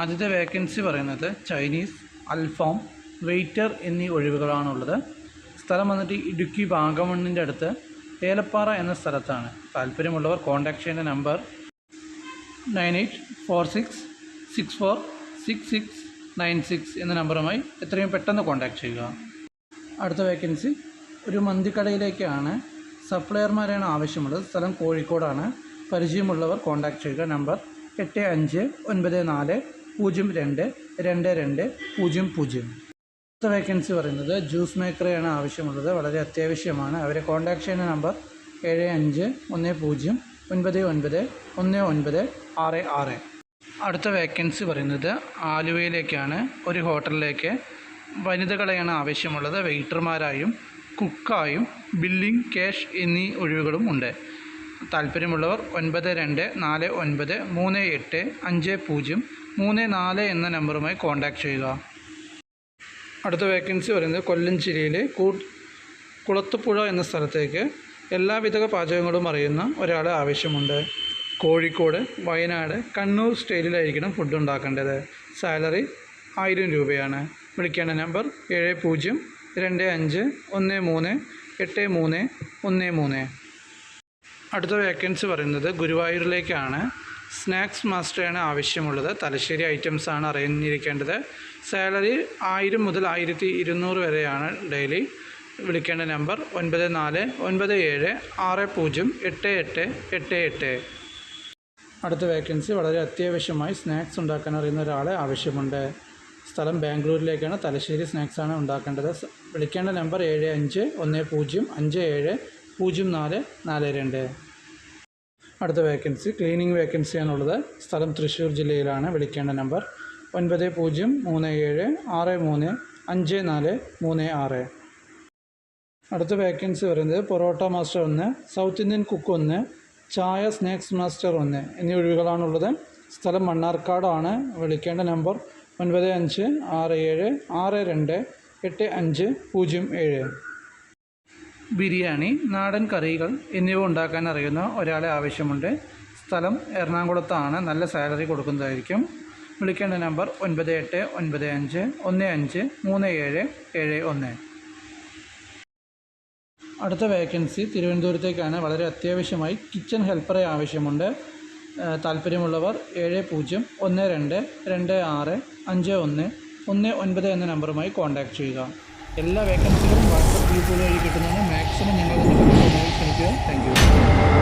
ആദ്യത്തെ വേക്കൻസി പറയുന്നത് ചൈനീസ് അൽഫാം വെയ്റ്റർ എന്നീ ഒഴിവുകളാണുള്ളത്. സ്ഥലം വന്നിട്ട് ഇടുക്കി വാഗമണ്ണിന്റെ അടുത്ത് ഏലപ്പാറ എന്ന സ്ഥലത്താണ്. താല്പര്യമുള്ളവർ കോൺടാക്ട് ചെയ്യേണ്ട number nine eight four six six four six six nine six എന്ന നമ്പറുമായി എത്രയും പെട്ടെന്ന് കോൺടാക്ട് ചെയ്യുക. അടുത്ത വേക്കൻസി ഒരു മന്തിക്കടയിലേക്കാണ്. സപ്ലയർമാരാണ് ആവശ്യമുള്ളത്. സ്ഥലം കോഴിക്കോടാണ്. പരിചയമുള്ളവർ കോൺടാക്ട് ചെയ്യുക. നമ്പർ എട്ട് അഞ്ച് ഒൻപത് നാല് പൂജ്യം രണ്ട് രണ്ട് രണ്ട് പൂജ്യം പൂജ്യം. അടുത്ത വേക്കൻസി പറയുന്നത് ജ്യൂസ് മേക്കറെയാണ് ആവശ്യമുള്ളത്. വളരെ അത്യാവശ്യമാണ്. അവരെ കോൺടാക്ട് ചെയ്യുന്ന നമ്പർ ഏഴ് അഞ്ച് ഒന്ന് പൂജ്യം ഒൻപത് ഒൻപത് ഒന്ന് ഒൻപത് ആറ് ആറ്. അടുത്ത വേക്കൻസി പറയുന്നത് ആലുവയിലേക്കാണ്. ഒരു ഹോട്ടലിലേക്ക് വനിതകളെയാണ് ആവശ്യമുള്ളത്. വെയിറ്റർമാരായും കുക്കായും ബില്ലിംഗ് ക്യാഷ് എന്നീ ഒഴിവുകളും ഉണ്ട്. താല്പര്യമുള്ളവർ ഒൻപത് രണ്ട് നാല് ഒൻപത് മൂന്ന് എട്ട് അഞ്ച് പൂജ്യം മൂന്ന് നാല് എന്ന നമ്പറുമായി കോൺടാക്റ്റ് ചെയ്യുക. അടുത്ത വേക്കൻസി പറയുന്നത് കൊല്ലം ജില്ലയിലെ കൂ കുളത്തുപുഴ എന്ന സ്ഥലത്തേക്ക് എല്ലാവിധ പാചകങ്ങളും അറിയുന്ന ഒരാൾ ആവശ്യമുണ്ട്. കോഴിക്കോട് വയനാട് കണ്ണൂർ സ്റ്റേറ്റിലായിരിക്കണം ഫുഡ് ഉണ്ടാക്കേണ്ടത്. സാലറി ആയിരം രൂപയാണ്. വിളിക്കേണ്ട നമ്പർ ഏഴ് പൂജ്യം രണ്ട് അഞ്ച് ഒന്ന് മൂന്ന് എട്ട് മൂന്ന് ഒന്ന് മൂന്ന്. അടുത്ത വേക്കൻസി പറയുന്നത് ഗുരുവായൂരിലേക്കാണ്. സ്നാക്സ് മാസ്റ്ററാണ് ആവശ്യമുള്ളത്. തലശ്ശേരി ഐറ്റംസ് ആണ് അറിഞ്ഞിരിക്കേണ്ടത്. സാലറി ആയിരം മുതൽ ആയിരത്തി ഇരുന്നൂറ് വരെയാണ് ഡെയിലി. വിളിക്കേണ്ട നമ്പർ ഒൻപത് നാല് ഒൻപത് ഏഴ് ആറ് പൂജ്യം എട്ട് എട്ട് എട്ട് എട്ട്. അടുത്ത വേക്കൻസി. വളരെ അത്യാവശ്യമായി സ്നാക്സ് ഉണ്ടാക്കാൻ അറിയുന്ന ഒരാളെ ആവശ്യമുണ്ട്. സ്ഥലം ബാംഗ്ലൂരിലേക്കാണ്. തലശ്ശേരി സ്നാക്സാണ് ഉണ്ടാക്കേണ്ടത്. വിളിക്കേണ്ട നമ്പർ ഏഴ് അഞ്ച് ഒന്ന് പൂജ്യം അഞ്ച് ഏഴ് പൂജ്യം നാല് നാല് രണ്ട്. അടുത്ത വേക്കൻസി ക്ലീനിങ് വേക്കൻസിയാണുള്ളത് സ്ഥലം തൃശ്ശൂർ ജില്ലയിലാണ്. വിളിക്കേണ്ട നമ്പർ ഒൻപത് പൂജ്യം മൂന്ന് ഏഴ് ആറ് മൂന്ന് അഞ്ച് നാല് മൂന്ന് ആറ്. അടുത്ത വേക്കൻസി വരുന്നത് പൊറോട്ട മാസ്റ്റർ ഒന്ന് സൗത്ത് ഇന്ത്യൻ കുക്ക് ഒന്ന് ചായ സ്നാക്സ് മാസ്റ്റർ ഒന്ന് എന്നീ ഒഴിവുകളാണുള്ളത്. സ്ഥലം മണ്ണാർക്കാടാണ്. വിളിക്കേണ്ട നമ്പർ ഒൻപത് അഞ്ച് ആറ് ഏഴ് ആറ് രണ്ട് എട്ട് അഞ്ച് പൂജ്യം ഏഴ്. ബിരിയാണി നാടൻ കറികൾ എന്നിവ ഉണ്ടാക്കാൻ അറിയുന്ന ഒരാളെ ആവശ്യമുണ്ട്. സ്ഥലം എറണാകുളത്താണ്. നല്ല സാലറി കൊടുക്കുന്നതായിരിക്കും. വിളിക്കേണ്ട നമ്പർ ഒൻപത് എട്ട് ഒൻപത് അഞ്ച് ഒന്ന് അഞ്ച് മൂന്ന് ഏഴ് ഏഴ് ഒന്ന്. അടുത്ത വേക്കൻസി തിരുവനന്തപുരത്തേക്കാണ്. വളരെ അത്യാവശ്യമായി കിച്ചൺ ഹെൽപ്പറെ ആവശ്യമുണ്ട്. താല്പര്യമുള്ളവർ ഏഴ് പൂജ്യം ഒന്ന് രണ്ട് രണ്ട് ആറ് അഞ്ച് ഒന്ന് ഒന്ന് ഒൻപത് എന്ന നമ്പറുമായി കോൺടാക്റ്റ് ചെയ്യുക. എല്ലാ വേക്കൻസികളും വാട്സപ്പ് ഗ്രൂപ്പുകൾ വഴി കിട്ടുന്നതാണ്. മാക്സിമം ഞങ്ങൾ ശ്രമിക്കുക താങ്ക് യു